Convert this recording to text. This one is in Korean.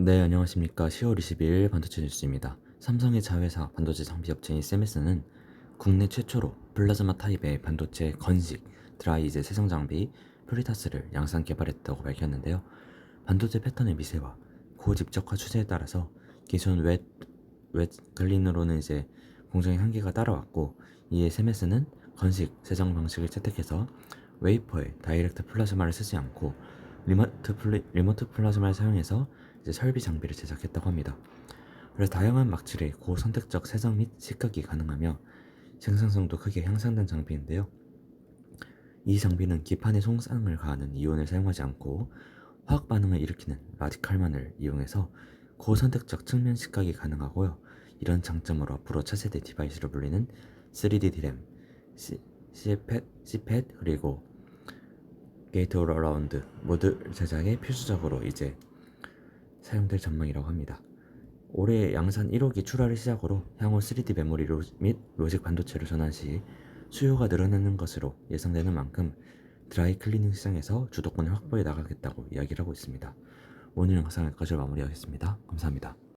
네, 안녕하십니까. 10월 22일 반도체 뉴스입니다. 삼성의 자회사 반도체 장비 업체인 세메스는 국내 최초로 플라즈마 타입의 반도체 건식 드라이제 세정 장비 프리타스를 양산 개발했다고 밝혔는데요. 반도체 패턴의 미세화, 고집적화 추세에 따라서 기존 웹, 웹 글린으로는 이제 공정의 한계가 따라왔고 이에 세메스는 건식 세정 방식을 채택해서 웨이퍼에 다이렉트 플라즈마를 쓰지 않고 리모트, 플리, 리모트 플라즈마를 사용해서 이제 설비 장비를 제작했다고 합니다. 그래서 다양한 막질의 고선택적 세정 및 식각이 가능하며 생산성도 크게 향상된 장비인데요. 이 장비는 기판에 손상을 가하는 이온을 사용하지 않고 화학 반응을 일으키는 라디칼만을 이용해서 고선택적 측면 식각이 가능하고요. 이런 장점으로 앞으로 차세대 디바이스로 불리는 3D 디램, CPET, CPET 그리고 게이트 어라운드 모드 제작에 필수적으로 이제 사용될 전망이라고 합니다. 올해 양산 1호기 출하를 시작으로 향후 3D 메모리 로, 및 로직 반도체를 전환 시 수요가 늘어나는 것으로 예상되는 만큼 드라이 클리닝 시장에서 주도권을 확보해 나가겠다고 이야기를 하고 있습니다. 오늘 영상 여기까지 마무리하겠습니다. 감사합니다.